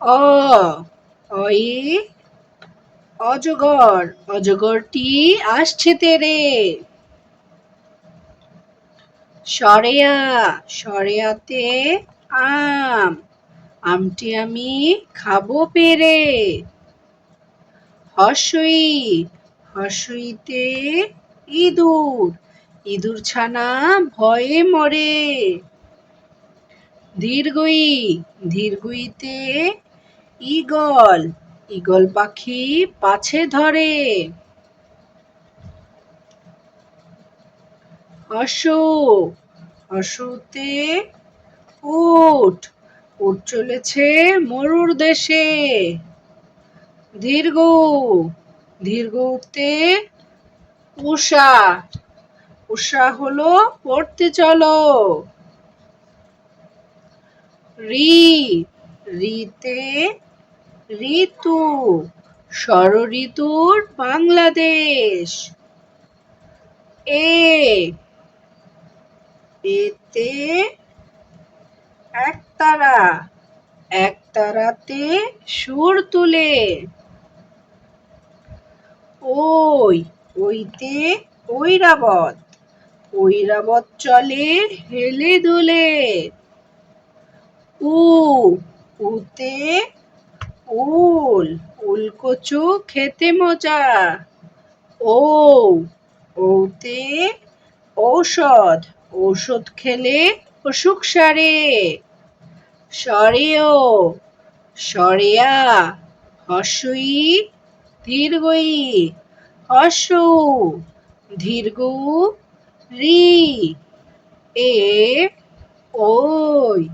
অ, অয়ে, অজগর, অজগরটি আসছে তেরে। সরেয়া, সরেয়াতে আম, আমটি আমি খাব পেরে। হর্ষই হর্ষইতে ইঁদুর ইঁদুর ছানা ভয়ে মরে। দীর্ঘই, দীর্ঘইতে ঈগল ঈগল পাখি পাছে ধরে। হর্ষ, হর্ষতে উট উট চলেছে মরুর দেশে। দীর্ঘ দীর্ঘতে উষা উষা হলো পড়তে চলো। রি, রিতে ঋতু ষড় ঋতুর বাংলাদেশ। এ, এতে একতারা একতারাতে সুর তুলে। ওই, ওইতে ঐরাবত ঐরাবত চলে হেলে দুলে। উ, উতে উল উলকচু খেতে মজা। ও, ওতে ঔষধ ঔষধ খেলে অসুখ সারে। সরেও, সরেয়া হর্ষই দীর্ঘই হসু দীর্ঘ রি, এ ওই